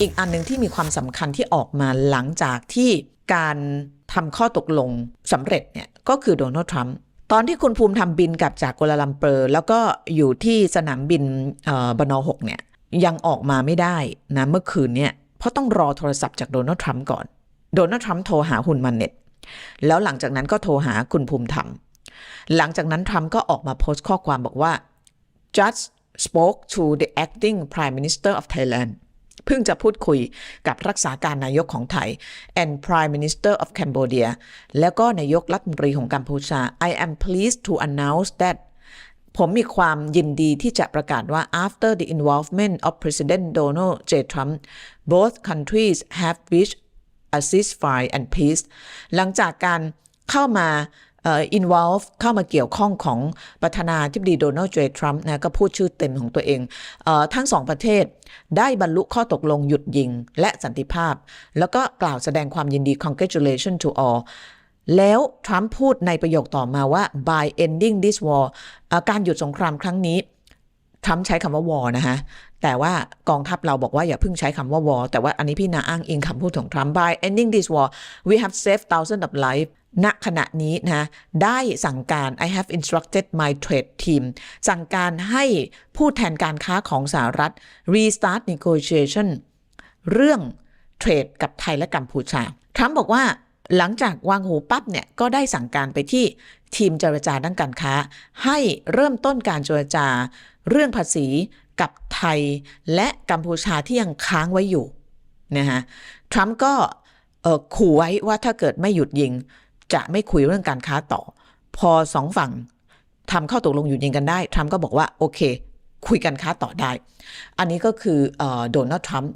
อีกอันหนึ่งที่มีความสำคัญที่ออกมาหลังจากที่การทำข้อตกลงสำเร็จเนี่ยก็คือโดนัลด์ทรัมป์ตอนที่คุณภูมิทำบินกลับจากกัวลาลัมเปอร์แล้วก็อยู่ที่สนามบินเอ่อหกเนี่ยยังออกมาไม่ได้นะเมื่อคืนเนี่ยเพราะต้องรอโทรศัพท์จากโดนัลด์ทรัมป์ก่อน โดนัลด์ทรัมป์โทรหาฮุนมันเน็ตแล้วหลังจากนั้นก็โทรหาคุณภูมิธรรม หลังจากนั้นทรัมป์ก็ออกมาโพสต์ข้อความบอกว่า just spoke to the acting prime minister of Thailand เพิ่งจะพูดคุยกับรักษาการนายกของไทย and prime minister of Cambodia แล้วก็นายกรัฐมนตรีของกัมพูชา I am pleased to announce that ผมมีความยินดีที่จะประกาศว่า after the involvement of President Donald J. Trump both countries have reached a ceasefire and peace หลังจากการเข้ามา อินวอลฟ์เข้ามาเกี่ยวข้องของประธานาธิบดีโดนัลด์เจทรัมป์นะก็พูดชื่อเต็มของตัวเองเออทั้งสองประเทศได้บรรลุข้อตกลงหยุดยิงและสันติภาพ แล้วก็กล่าวแสดงความยินดี congratulation to all แล้วทรัมป์พูดในประโยคต่อมาว่า by ending this war การหยุดสงครามครั้งนี้ ทรัมป์ใช้คำว่า war นะคะแต่ว่ากองทัพเราบอกว่าอย่าเพิ่งใช้คำว่า war แต่ว่าอันนี้พี่นาอ้างอิงคำพูดของทรัมป์ by ending this war we have saved thousands of lives ณขณะนี้นะได้สั่งการ I have instructed my trade team สั่งการให้ผู้แทนการค้าของสหรัฐ restart negotiation เรื่องเทรดกับไทยและกัมพูชา ทรัมป์บอกว่าหลังจากวางหูปั๊บเนี่ย ก็ได้สั่งการไปที่ทีมเจรจาด้านการค้า ให้เริ่มต้นการเจรจา เรื่องภาษีกับไทยและกัมพูชาที่ยังค้างไว้อยู่นะฮะทรัมป์ก็ขู่ไว้ว่าถ้าเกิดไม่หยุดยิง จะไม่คุยเรื่องการค้าต่อ พอสองฝั่งทำเข้าตกลงหยุดยิงกันได้ทรัมป์ก็บอกว่าโอเค คุยกันค้าต่อได้ อันนี้ก็คือโดนัลด์ทรัมป์